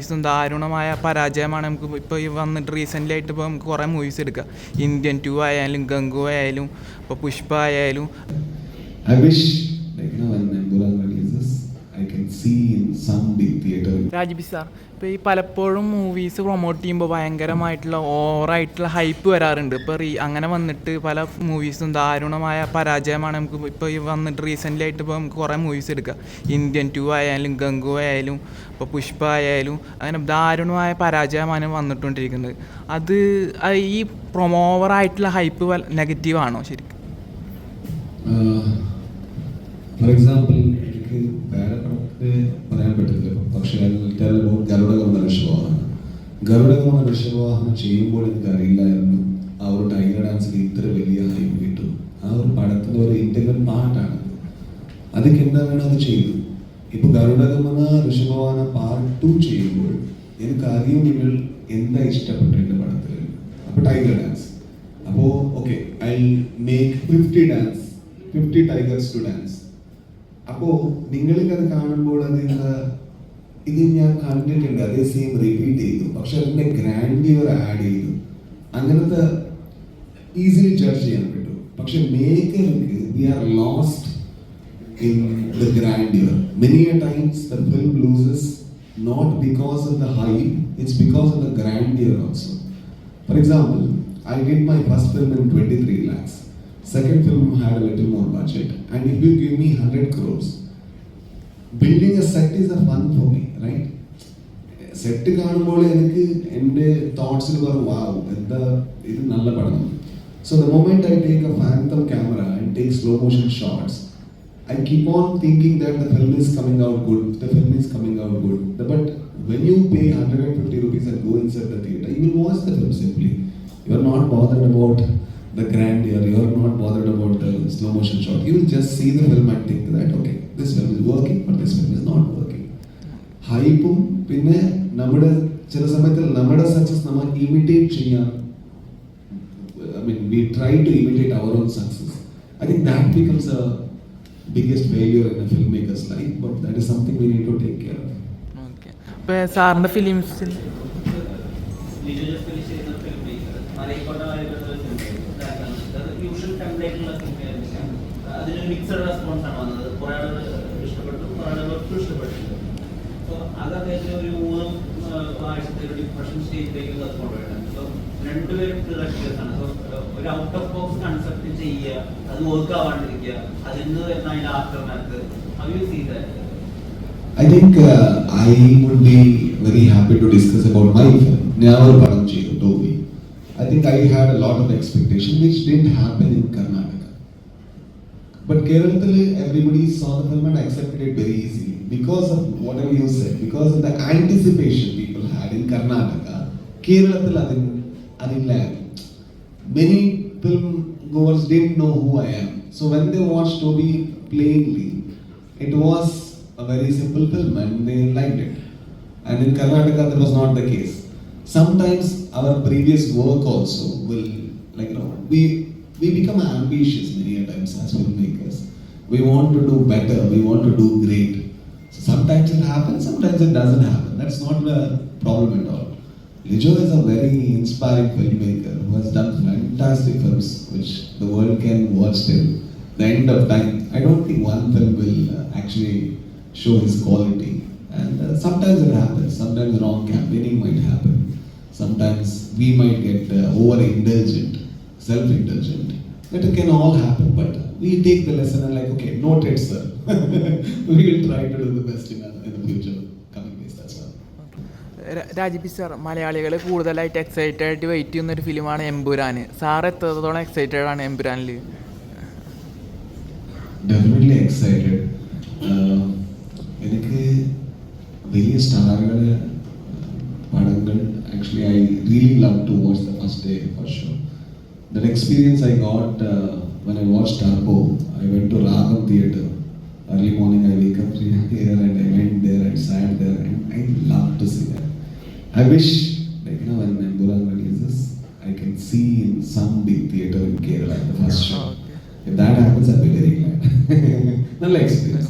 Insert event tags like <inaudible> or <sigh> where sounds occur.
മൂവീസും ദാരുണമായ പരാജയമാണ് നമുക്ക് ഇപ്പോൾ ഈ വന്നിട്ട് റീസെന്റ് ആയിട്ട് ഇപ്പോൾ നമുക്ക് കുറേ മൂവീസ് എടുക്കാം. ഇന്ത്യൻ ടു ആയാലും ഗംഗു ആയാലും ഇപ്പോൾ പുഷ്പ ആയാലും. രാജ്ബി സാർ ഇപ്പോൾ ഈ പലപ്പോഴും മൂവീസ് പ്രൊമോട്ട് ചെയ്യുമ്പോൾ ഭയങ്കരമായിട്ടുള്ള ഓവറായിട്ടുള്ള ഹൈപ്പ് വരാറുണ്ട്. ഇപ്പോൾ റീ അങ്ങനെ വന്നിട്ട് പല മൂവീസും ദാരുണമായ പരാജയമാണ് നമുക്ക് ഇപ്പോൾ ഈ വന്നിട്ട് റീസെന്റ്ലി ആയിട്ട് ഇപ്പോൾ നമുക്ക് കുറേ മൂവീസ് എടുക്കാം. ഇന്ത്യൻ ടു ആയാലും ഗംഗു ആയാലും ഇപ്പോൾ പുഷ്പ ആയാലും അങ്ങനെ ദാരുണമായ പരാജയമാണ് വന്നിട്ടുകൊണ്ടിരിക്കുന്നത് അത് അത് ഈ പ്രൊമോവറായിട്ടുള്ള ഹൈപ്പ് നെഗറ്റീവാണോ ശരിക്കും? ഫോർ എക്സാമ്പിൾ എനിക്ക് വേറെ ഗരുഡഗമന ഋഷഭവാഹനം ചെയ്യുമ്പോൾ എനിക്ക് അറിയില്ലായിരുന്നു ആ ഒരു ടൈഗർ ഡാൻസിൽ ഇത്ര വലിയ ഹൈപ്പ് കിട്ടും. ആ ഒരു പടത്തിന്റെ ഒരു ഇന്ത്യൻ പാർട്ടാണ് അതൊക്കെ എന്താ വേണം അത് ചെയ്തു? ഇപ്പൊ ഗരുഡഗമന ഋഷഭവാന പാർട്ട് ടു ചെയ്യുമ്പോൾ എനിക്ക് അറിയും നിങ്ങൾ എന്താ ഇഷ്ടപ്പെട്ടു എന്റെ പടത്തിൽ. അപ്പൊ ടൈഗർ ഡാൻസ്. അപ്പോ okay I make fifty dance fifty tigers to dance അപ്പോ നിങ്ങൾക്ക് അത് കാണുമ്പോൾ അത് എന്താ ഇത് ഞാൻ കണ്ടിട്ടുണ്ട് അതേ സെയിം റിപ്പീറ്റ് ചെയ്തു പക്ഷെ അതിന്റെ ഗ്രാൻഡിയർ ആഡ് ചെയ്തു അങ്ങനത്തെ ഈസിലി ജഡ്ജ് ചെയ്യാൻ പറ്റും പക്ഷെ മേക്കർക്ക് we are lost in the grandeur. Many a times the film loses not because of the hype, it's because of the grandeur also. For example, I did my first film in 23 lakhs. Second film had a little more budget. And if you give me 100 crores, building a set is a fun for me, right? Set കാണുമ്പോൾ എനിക്ക് എൻ്റെ തോട്ട്സിൽ പറയും വാവ് എന്താ ഇത് നല്ല പടം so the moment I take a phantom camera and take slow motion shots I keep on thinking that the film is coming out good, the film is coming out good. But when you pay 150 rupees and go inside the theater, you will watch the film simply. You are not bothered about the grandeur, you are not bothered about the slow motion shot. You will just see the film and think that, okay, this film is working, but this film is not working. ഹൈപ്പും പിന്നെ നമ്മുടെ ചില സമയത്ത് നമ്മുടെ success നമ്മൾ imitate ചെയ്യാൻ I mean we try to imitate our own success I think that becomes a biggest failure in a filmmaker's life, but that is something we need to take care of. Okay സാറിന്റെ ഫിലിംസിൽ film usual ടെംപ്ലേറ്റുള്ള film അതിനൊരു mixed response ആണ് വന്നത്. കുറെ ആളുകൾ ഇഷ്ടപ്പെട്ടു കുറെ ആളുകൾക്ക് ഇഷ്ടപ്പെട്ടില്ല അപ്പോൾ അതൊക്കെ ഒരു മൂന്ന് ആഴ്ചത്തെ ഒരു ഡിപ്രഷൻ സ്റ്റേജിലേക്ക് അത് കൊണ്ടുവരണം. അപ്പോൾ രണ്ടുപേരും ആണ്. സോ ഒരു ഔട്ട് ഓഫ് ബോക്സ് കൺസെപ്റ്റ് ചെയ്യുക അത് വർക്ക് ആവാണ്ടിരിക്കുക അതിൽ നിന്ന് വരുന്ന അതിന്റെ aftermath how you see that I think uh, I would be very happy to discuss about my film, Never Padam Dovi. I think I had a lot of expectation which didn't happen in Karnataka. But Kerala, everybody saw the film and accepted it very easily because of whatever you said, because of the anticipation people had in Karnataka. Kerala, many film goers didn't know who I am. So when they watched Toby plainly, it was a very simple film and they liked it. And in Karnataka, that was not the case. Sometimes our previous work also will, like, you know, we, we become ambitious many a times as filmmakers. We want to do better, we want to do great. So sometimes it happens, sometimes it doesn't happen. That's not a problem at all. Lijo is a very inspiring filmmaker who has done fantastic films which the world can watch till the end of time. I don't think one film will uh, actually show his quality. And uh, sometimes it happens, sometimes wrong campaigning might happen. Sometimes we might get uh, over indulgent, self indulgent. That can all happen, but we take the lesson and, like, okay, noted, sir. we will try to do the best in, our, in the future. Rajeev sir മലയാളികൾ കൂടുതലായിട്ട് excited ആയിട്ട് wait ചെയ്യുന്ന ഒരു ഫിലിമാണ് Empuraan sir എത്രത്തോളം excited ആണ് എമ്പുരാനിൽ definitely excited എനിക്ക് വലിയ സ്റ്റാറുകൾ പടങ്ങൾ actually I really love to watch the first day for show That experience I got uh, when I watched Tarpo, I went to Ragam Theatre. Early morning, I wake up here <laughs> and I went there and sat there, and I love to see that. I wish, like, you know, when Emburan releases, I can see in some big theatre in Kerala the first show. If that happens, I'll be very glad. <laughs> Experience.